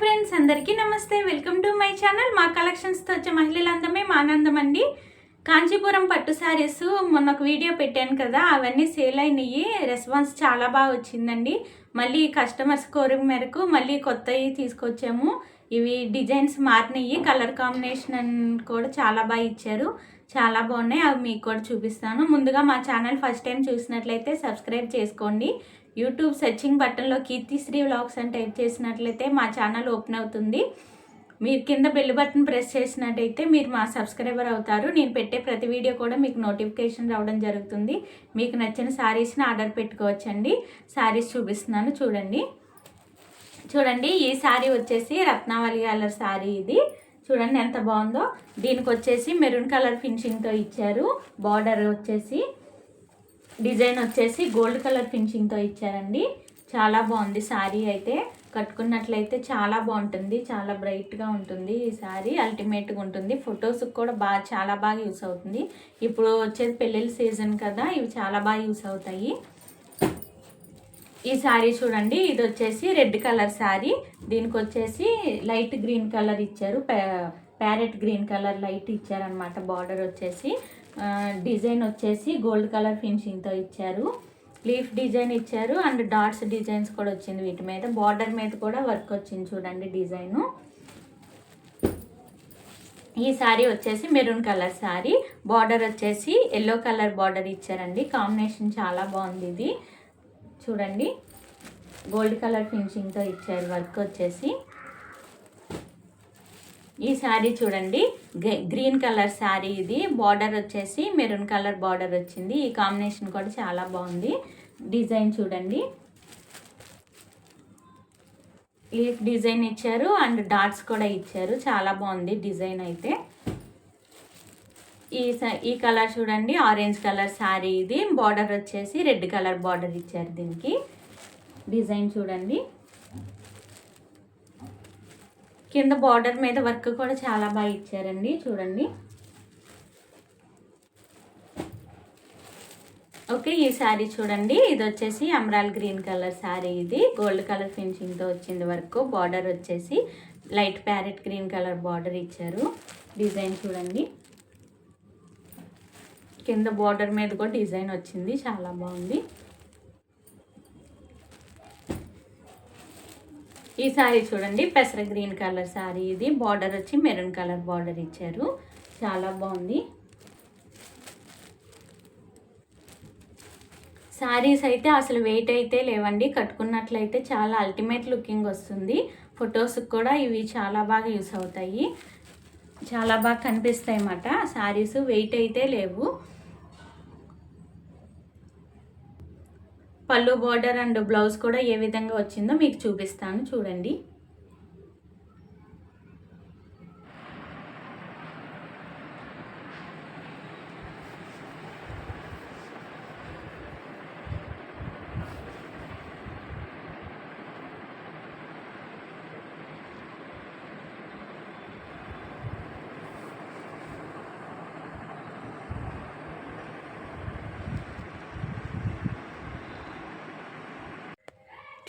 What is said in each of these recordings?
Friends అందరికీ నమస్తే. Welcome to my channel మా కలెక్షన్స్తో వచ్చే మహిళలందమే మా ఆనందం అండి. కాంచీపురం పట్టు శారీస్ మొన్న ఒక వీడియో పెట్టాను కదా అవన్నీ సేల్ అయినాయి. రెస్పాన్స్ చాలా బాగా వచ్చిందండి. మళ్ళీ కస్టమర్స్ కోరిక మేరకు మళ్ళీ కొత్తవి తీసుకొచ్చాము. ఇవి డిజైన్స్ మారినాయి. కలర్ కాంబినేషన్ కూడా చాలా బాగా ఇచ్చారు. చాలా బాగున్నాయి. అవి మీకు కూడా చూపిస్తాను. ముందుగా మా ఛానల్ ఫస్ట్ టైం చూసినట్లయితే సబ్స్క్రైబ్ చేసుకోండి. యూట్యూబ్ సెర్చింగ్ బటన్లో కీర్తిశ్రీ వ్లాగ్స్ అని టైప్ చేసినట్లయితే మా ఛానల్ ఓపెన్ అవుతుంది. మీరు కింద బెల్ బటన్ ప్రెస్ చేసినట్టయితే మీరు మా సబ్స్క్రైబర్ అవుతారు. నేను పెట్టే ప్రతి వీడియో కూడా మీకు నోటిఫికేషన్ రావడం జరుగుతుంది. మీకు నచ్చిన శారీస్ని ఆర్డర్ పెట్టుకోవచ్చండి. శారీస్ చూపిస్తున్నాను చూడండి. చూడండి ఈ శారీ వచ్చేసి రత్నావళి కలర్ శారీ ఇది. చూడండి ఎంత బాగుందో. దీనికి వచ్చేసి మెరూన్ కలర్ ఫినిషింగ్తో ఇచ్చారు. బార్డర్ వచ్చేసి డిజైన్ వచ్చేసి గోల్డ్ కలర్ ఫినిషింగ్తో ఇచ్చారండి. చాలా బాగుంది. శారీ అయితే కట్టుకున్నట్లయితే చాలా బాగుంటుంది. చాలా బ్రైట్గా ఉంటుంది ఈ శారీ అల్టిమేట్గా ఉంటుంది. ఫొటోస్కి కూడా బాగా చాలా బాగా యూస్ అవుతుంది. ఇప్పుడు వచ్చేది పెళ్ళిళ్ళ సీజన్ కదా ఇవి చాలా బాగా యూస్ అవుతాయి. ఈ శారీ చూడండి. ఇది వచ్చేసి రెడ్ కలర్ శారీ దీనికి వచ్చేసి లైట్ గ్రీన్ కలర్ ఇచ్చారు. ప్యారెట్ గ్రీన్ కలర్ లైట్ ఇచ్చారనమాట బార్డర్ వచ్చేసి. డిజైన్ వచ్చేసి గోల్డ్ కలర్ ఫినిషింగ్తో ఇచ్చారు. లీఫ్ డిజైన్ ఇచ్చారు అండ్ డాట్స్ డిజైన్స్ కూడా వచ్చింది వీటి మీద. బార్డర్ మీద కూడా వర్క్ వచ్చింది చూడండి డిజైను. ఈ శారీ వచ్చేసి మెరూన్ కలర్ శారీ బార్డర్ వచ్చేసి ఎల్లో కలర్ బార్డర్ ఇచ్చారండి. కాంబినేషన్ చాలా బాగుంది ఇది. చూడండి. గోల్డ్ కలర్ ఫినిషింగ్తో ఇచ్చారు వర్క్ వచ్చేసి. ఈ శారీ చూడండి. గ్రీన్ కలర్ శారీ ఇది. బార్డర్ వచ్చేసి మెరూన్ కలర్ బార్డర్ వచ్చింది. ఈ కాంబినేషన్ కూడా చాలా బాగుంది. డిజైన్ చూడండి. లీఫ్ డిజైన్ ఇచ్చారు అండ్ డాట్స్ కూడా ఇచ్చారు. చాలా బాగుంది డిజైన్ అయితే. ఈ స- ఈ కలర్ చూడండి. ఆరెంజ్ కలర్ శారీ ఇది. బార్డర్ వచ్చేసి రెడ్ కలర్ బార్డర్ ఇచ్చారు దీనికి. డిజైన్ చూడండి. కింద బార్డర్ మీద వర్క్ కూడా చాలా బాగా ఇచ్చారండి చూడండి. ఓకే ఈ శారీ చూడండి. ఇది వచ్చేసి అమరాల్ గ్రీన్ కలర్ శారీ ఇది. గోల్డ్ కలర్ ఫినిషింగ్తో వచ్చింది వర్క్. బార్డర్ వచ్చేసి light parrot green colour border ఇచ్చారు. డిజైన్ చూడండి. కింద బార్డర్ మీద కూడా డిజైన్ వచ్చింది. చాలా బాగుంది. ఈ శారీ చూడండి పెసర గ్రీన్ కలర్ శారీ ఇది. బార్డర్ వచ్చి మెరూన్ కలర్ బార్డర్ ఇచ్చారు. చాలా బాగుంది. శారీస్ అయితే అసలు వెయిట్ అయితే లేవండి. కట్టుకున్నట్లయితే చాలా అల్టిమేట్ లుకింగ్ వస్తుంది. ఫొటోస్కి కూడా ఇవి చాలా బాగా యూస్ అవుతాయి. చాలా బాగా కనిపిస్తాయి అన్నమాట. శారీస్ వెయిట్ అయితే లేవు. పళ్ళు బార్డర్ అండ్ బ్లౌజ్ కూడా ఏ విధంగా వచ్చిందో మీకు చూపిస్తాను. చూడండి.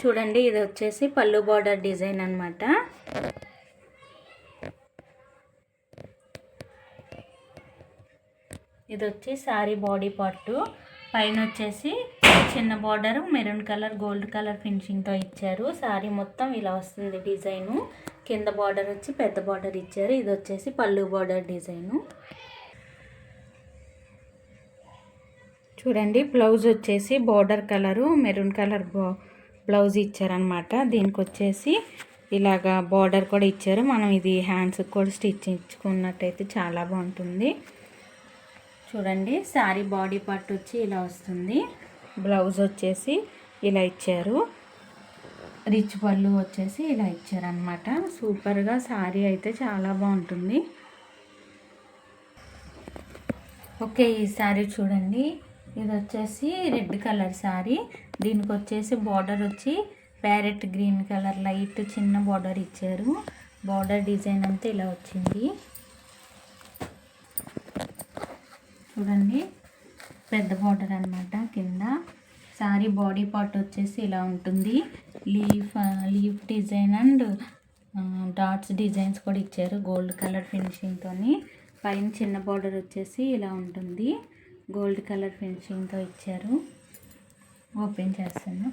చూడండి ఇది వచ్చేసి పళ్ళు బార్డర్ డిజైన్ అన్నమాట. ఇది వచ్చి శారీ బాడీ పార్ట్. పైన వచ్చేసి చిన్న border maroon colour gold colour ఫినిషింగ్తో ఇచ్చారు. శారీ మొత్తం ఇలా వస్తుంది డిజైను. కింద బార్డర్ వచ్చి పెద్ద బార్డర్ ఇచ్చారు. ఇది వచ్చేసి పళ్ళు బార్డర్ డిజైను. చూడండి బ్లౌజ్ వచ్చేసి border colour maroon colour blouse ఇచ్చారనమాట దీనికి వచ్చేసి ఇలాగా బార్డర్ కూడా ఇచ్చారు. మనం ఇది హ్యాండ్స్కి కూడా స్టిచ్ ఇచ్చుకున్నట్టయితే చాలా బాగుంటుంది. చూడండి శారీ బాడీ పార్ట్ వచ్చి ఇలా వస్తుంది. బ్లౌజ్ వచ్చేసి ఇలా ఇచ్చారు. రిచ్ పళ్ళు వచ్చేసి ఇలా ఇచ్చారనమాట సూపర్గా శారీ అయితే చాలా బాగుంటుంది. ఓకే ఈ శారీ చూడండి. ఇది వచ్చేసి రెడ్ కలర్ శారీ. దీనికి వచ్చేసి బార్డర్ వచ్చి ప్యారెట్ గ్రీన్ కలర్ లైట్ చిన్న బార్డర్ ఇచ్చారు. బార్డర్ డిజైన్ అంతా ఇలా వచ్చింది. చూడండి పెద్ద బార్డర్ అనమాట కింద. శారీ బాడీ పార్ట్ వచ్చేసి ఇలా ఉంటుంది. Leaf leaf design and dots designs కూడా ఇచ్చారు గోల్డ్ కలర్ ఫినిషింగ్తో పైన చిన్న బార్డర్ వచ్చేసి ఇలా ఉంటుంది. గోల్డ్ కలర్ ఫినిషింగ్తో ఇచ్చారు. ఓపెన్ చేస్తాను.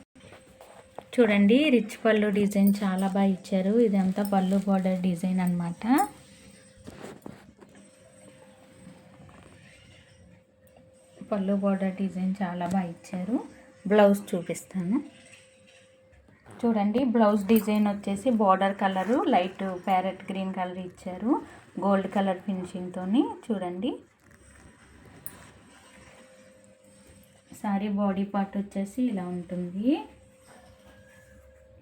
చూడండి రిచ్ పళ్ళు డిజైన్ చాలా బాగా ఇచ్చారు. ఇదంతా పళ్ళు బార్డర్ డిజైన్ అనమాట పళ్ళు బార్డర్ డిజైన్ చాలా బాగా ఇచ్చారు. బ్లౌజ్ చూపిస్తాను. చూడండి బ్లౌజ్ డిజైన్ వచ్చేసి border colour light parrot green colour ఇచ్చారు. గోల్డ్ కలర్ ఫినిషింగ్తో చూడండి. సారీ బాడీ పార్ట్ వచ్చేసి ఇలా ఉంటుంది.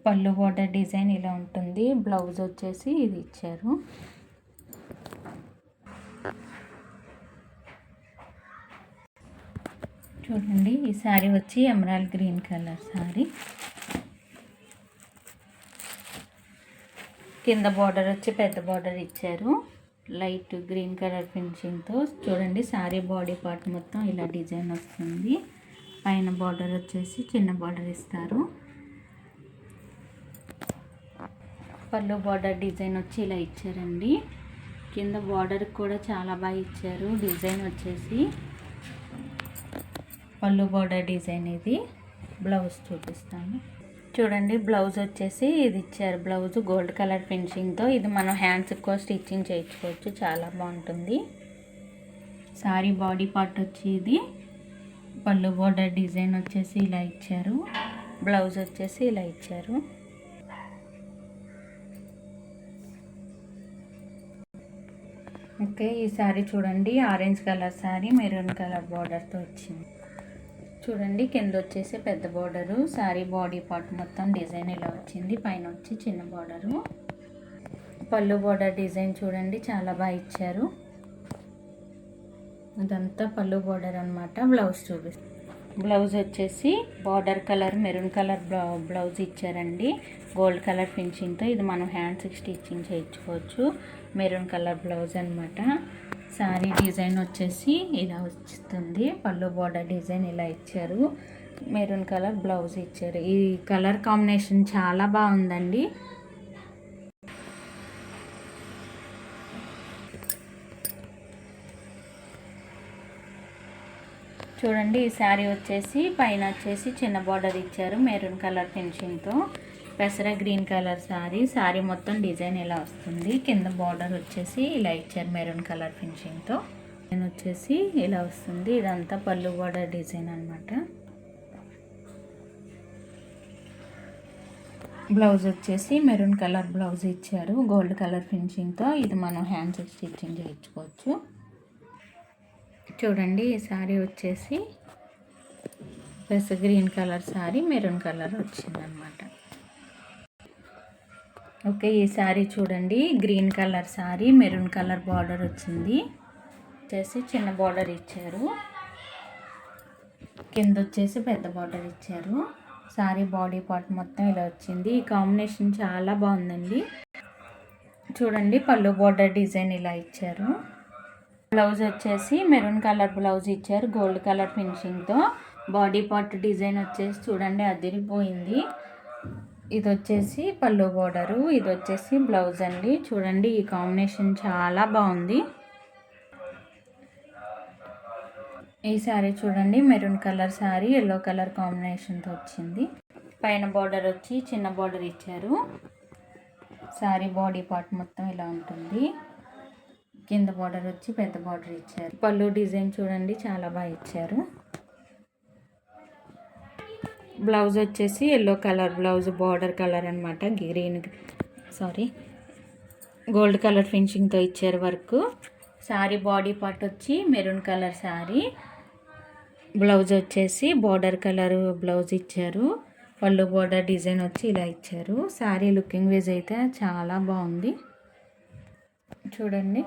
పళ్ళు బార్డర్ డిజైన్ ఇలా ఉంటుంది. బ్లౌజ్ వచ్చేసి ఇది ఇచ్చారు. చూడండి ఈ శారీ వచ్చి ఎమరాల్ గ్రీన్ కలర్ శారీ. కింద బార్డర్ వచ్చి పెద్ద బార్డర్ ఇచ్చారు. లైట్ గ్రీన్ కలర్ ఫినిషింగ్తో చూడండి శారీ బాడీ పార్ట్ మొత్తం ఇలా డిజైన్ వస్తుంది. పైన బార్డర్ వచ్చేసి చిన్న బార్డర్ ఇస్తారు. పళ్ళు బార్డర్ డిజైన్ వచ్చి ఇలా ఇచ్చారండి. కింద బార్డర్ కూడా చాలా బాగా ఇచ్చారు. డిజైన్ వచ్చేసి పళ్ళు బార్డర్ డిజైన్ ఇది. బ్లౌజ్ చూపిస్తాను. చూడండి బ్లౌజ్ వచ్చేసి ఇది ఇచ్చారు. బ్లౌజ్ గోల్డ్ కలర్ ఫినిషింగ్తో ఇది మనం హ్యాండ్స్కి కూడా స్టిచ్చింగ్ చేయించుకోవచ్చు. చాలా బాగుంటుంది. సారీ బాడీ పార్ట్ వచ్చి ఇది. పళ్ళు బార్డర్ డిజైన్ వచ్చేసి ఇలా ఇచ్చారు. బ్లౌజ్ వచ్చేసి ఇలా ఇచ్చారు. ఓకే ఈ శారీ చూడండి. Orange colour sari maroon colour బార్డర్తో వచ్చింది. చూడండి కింద వచ్చేసి పెద్ద బార్డరు. శారీ బాడీ పార్ట్ మొత్తం డిజైన్ ఇలా వచ్చింది. పైన వచ్చి చిన్న బార్డరు. పళ్ళు బార్డర్ డిజైన్ చూడండి. చాలా బాగా ఇచ్చారు. ఇదంతా పళ్ళు బార్డర్ అనమాట బ్లౌజ్ చూపిస్తాను బ్లౌజ్ వచ్చేసి border colour maroon colour blouse ఇచ్చారండి. గోల్డ్ కలర్ ఫినిషింగ్తో ఇది మనం హ్యాండ్స్కి స్టిచ్చింగ్ చేయించుకోవచ్చు. మెరూన్ కలర్ బ్లౌజ్ అనమాట శారీ డిజైన్ వచ్చేసి ఇలా వస్తుంది. పళ్ళు బార్డర్ డిజైన్ ఇలా ఇచ్చారు. మెరూన్ కలర్ బ్లౌజ్ ఇచ్చారు. ఈ కలర్ కాంబినేషన్ చాలా బాగుందండి. చూడండి ఈ శారీ వచ్చేసి పైన వచ్చేసి చిన్న బార్డర్ ఇచ్చారు మెరూన్ కలర్ ఫినిషింగ్తో పెసర గ్రీన్ కలర్ శారీ. శారీ మొత్తం డిజైన్ ఇలా వస్తుంది? కింద బార్డర్ వచ్చేసి ఇలా ఇచ్చారు మెరూన్ కలర్ ఫినిషింగ్తో నేను వచ్చేసి ఇలా వస్తుంది. ఇదంతా పళ్ళు బార్డర్ డిజైన్ అనమాట బ్లౌజ్ వచ్చేసి మెరూన్ కలర్ బ్లౌజ్ ఇచ్చారు. గోల్డ్ కలర్ ఫినిషింగ్తో ఇది మనం హ్యాండ్స్ స్టిచ్చింగ్ చేయించుకోవచ్చు. చూడండి ఈ శారీ వచ్చేసి plus green colour sari maroon colour వచ్చిందనమాట ఓకే ఈ శారీ చూడండి green colour sari maroon colour border వచ్చింది. వచ్చేసి చిన్న బార్డర్ ఇచ్చారు. కింద వచ్చేసి పెద్ద బార్డర్ ఇచ్చారు. శారీ బాడీ పార్ట్ మొత్తం ఇలా వచ్చింది. ఈ కాంబినేషన్ చాలా బాగుందండి. చూడండి పళ్ళు బార్డర్ డిజైన్ ఇలా ఇచ్చారు. బ్లౌజ్ వచ్చేసి మెరూన్ కలర్ బ్లౌజ్ ఇచ్చారు గోల్డ్ కలర్ ఫినిషింగ్తో బాడీ పార్ట్ డిజైన్ వచ్చేసి చూడండి అదిరిపోయింది ఇది వచ్చేసి పళ్ళు బోర్డరు ఇది వచ్చేసి బ్లౌజ్ అండి. చూడండి ఈ కాంబినేషన్ చాలా బాగుంది. ఈ శారీ చూడండి maroon colour sari yellow colour కాంబినేషన్తో వచ్చింది. పైన బార్డర్ వచ్చి చిన్న బార్డర్ ఇచ్చారు. శారీ బాడీ పార్ట్ మొత్తం ఇలా ఉంటుంది. కింద బార్డర్ వచ్చి పెద్ద బార్డర్ ఇచ్చారు. పళ్ళు డిజైన్ చూడండి చాలా బాగా ఇచ్చారు. బ్లౌజ్ వచ్చేసి yellow colour blouse border colour అనమాట గ్రీన్ సారీ గోల్డ్ కలర్ ఫినిషింగ్తో ఇచ్చారు వర్క్ శారీ బాడీ పార్ట్ వచ్చి మెరూన్ కలర్ శారీ బ్లౌజ్ వచ్చేసి బార్డర్ కలర్ బ్లౌజ్ ఇచ్చారు. పళ్ళు బార్డర్ డిజైన్ వచ్చి ఇలా ఇచ్చారు. శారీ లుకింగ్ వేజ్ అయితే చాలా బాగుంది. చూడండి.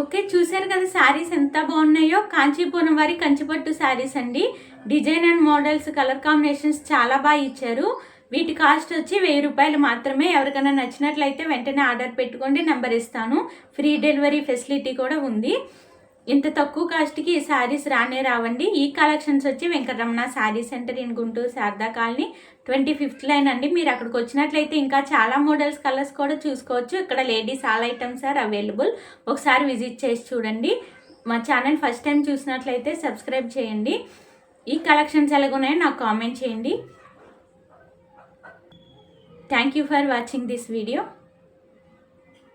ఓకే చూశారు కదా శారీస్ ఎంత బాగున్నాయో? కాంచీపురం వారి కంచిపట్టు శారీస్ అండి. Design and models colour combinations చాలా బాగా ఇచ్చారు. వీటి కాస్ట్ వచ్చి వెయ్యి రూపాయలు మాత్రమే. ఎవరికైనా నచ్చినట్లయితే వెంటనే ఆర్డర్ పెట్టుకోండి నెంబర్ ఇస్తాను. ఫ్రీ డెలివరీ ఫెసిలిటీ కూడా ఉంది. ఇంత తక్కువ కాస్ట్కి ఈ శారీస్ రానే రావండి. ఈ కలెక్షన్స్ వచ్చి Venkataramana sari centre in Guntur Sharada colony. Twenty fifth line అండి. మీరు అక్కడికి వచ్చినట్లయితే ఇంకా చాలా మోడల్స్ కలర్స్ కూడా చూసుకోవచ్చు. ఇక్కడ ladies all items are available. ఒకసారి విజిట్ చేసి చూడండి. మా ఛానల్ ఫస్ట్ టైం చూసినట్లయితే సబ్స్క్రైబ్ చేయండి. ఈ కలెక్షన్స్ ఎలాగున్నాయో నాకు కామెంట్ చేయండి. Thank you for watching this video.